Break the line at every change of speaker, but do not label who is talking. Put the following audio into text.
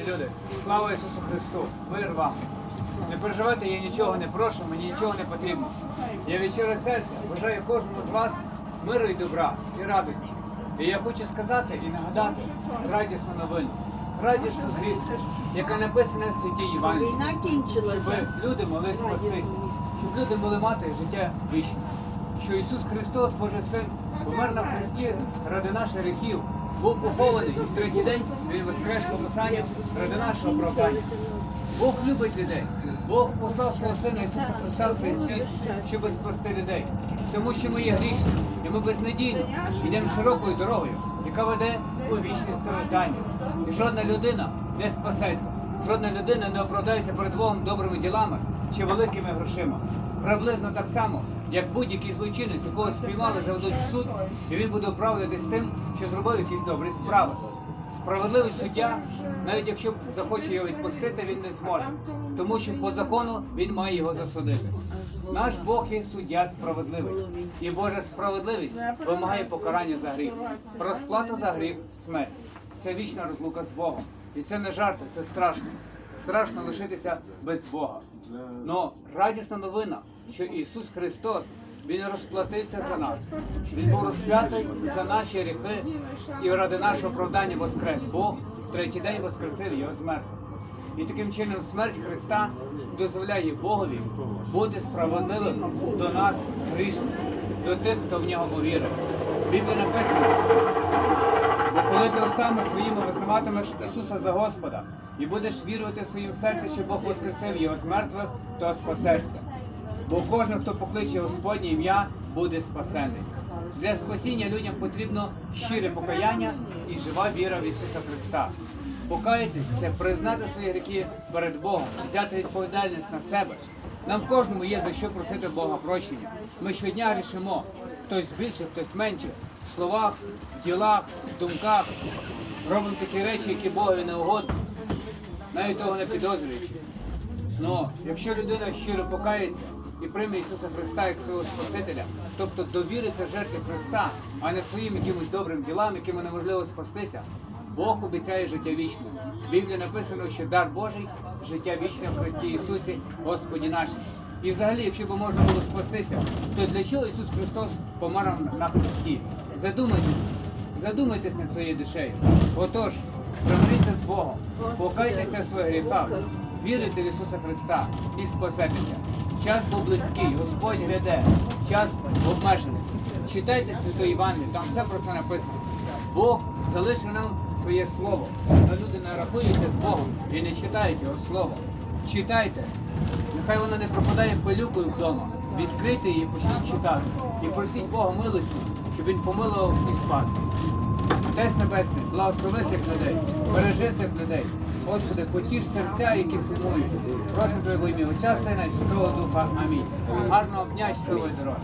І люди, слава Ісусу Христу! Мир вам! Не переживайте, я нічого не прошу, мені нічого не потрібно. Я від щирого серця бажаю кожному з вас миру і добра і радості. І я хочу сказати і нагадати радісну новину, радісну звістку, яка написана в святій Євангелії, щоб люди могли спастися, щоб люди могли мати життя вічне. Що Ісус Христос, Божий Син, помер на хресті ради наших гріхів, був похований і в третій день Він воскрес помисання ради нашого оправдання. Бог любить людей. Бог послав свого Сина Ісуса Христа цей світ, щоб спасти людей. Тому що ми є грішні, і ми безнадійно йдемо широкою дорогою, яка веде у вічне страждання. І жодна людина не спасеться, жодна людина не оправдається перед Богом добрими ділами чи великими грошима. Приблизно так само, як будь-який злочинець, якого спіймали, заведуть в суд, і він буде оправдатись тим, що зробив якісь добрі справи. Справедливий суддя, навіть якщо захоче його відпустити, він не зможе, тому що по закону він має його засудити. Наш Бог є суддя справедливий, і Божа справедливість вимагає покарання за гріх. Розплата за гріх смерть. Це вічна розлука з Богом. І це не жарти, це страшно. Страшно лишитися без Бога. Но радісна новина, що Ісус Христос Він розплатився за нас. Він був розп'ятий за наші гріхи і ради нашого оправдання воскрес. Бог в третій день воскресив його з мертвих. І таким чином смерть Христа дозволяє Богові бути справедливим до нас, грішних, до тих, хто в нього повірив. Біблії написано, бо коли ти устами своїми визнаватимеш Ісуса за Господа і будеш вірувати в своїм серці, що Бог воскресив його з мертвих, то спасешся. Бо кожен, хто покличе Господнє ім'я, буде спасений. Для спасіння людям потрібно щире покаяння і жива віра в Ісуса Христа. Покаятись це признати свої гріхи перед Богом, взяти відповідальність на себе. Нам кожному є за що просити Бога прощення. Ми щодня рішимо, хтось більше, хтось менше, в словах, в ділах, в думках. Робимо такі речі, які Богові не угодні, навіть того не підозрюючи. Но якщо людина щиро покається і прийме Ісуса Христа як свого Спасителя, тобто довіриться жертві Христа, а не своїм якимось добрим ділам, якими неможливо спастися, Бог обіцяє життя вічне. В Біблії написано, що дар Божий життя вічне в Христі Ісусі, Господі нашим. І взагалі, якщо б можна було спастися, то для чого Ісус Христос помер на Христі? Задумайтесь, задумайтесь над своєю душею. Отож, примиріться Богом, покайтеся в своїх гріхах, вірите в Ісуса Христа і спасетеся. Час був близький, Господь гряде, час обмежений. Читайте Святу Євангелію, там все про це написано. Бог залишив нам своє слово. Але люди не рахуються з Богом і не читають його слово. Читайте. Нехай вона не пропадає пилюкою вдома. Відкрийте її, почніть читати. І просіть Бога милості, щоб він помилував і спас. Отець Небесний, благослови цих людей, бережи цих людей. Господи, потіш серця, які сумують. Просимо в ім'я Отця, Сина і Святого Духа. Амінь. Гарного дня, щасливої дороги.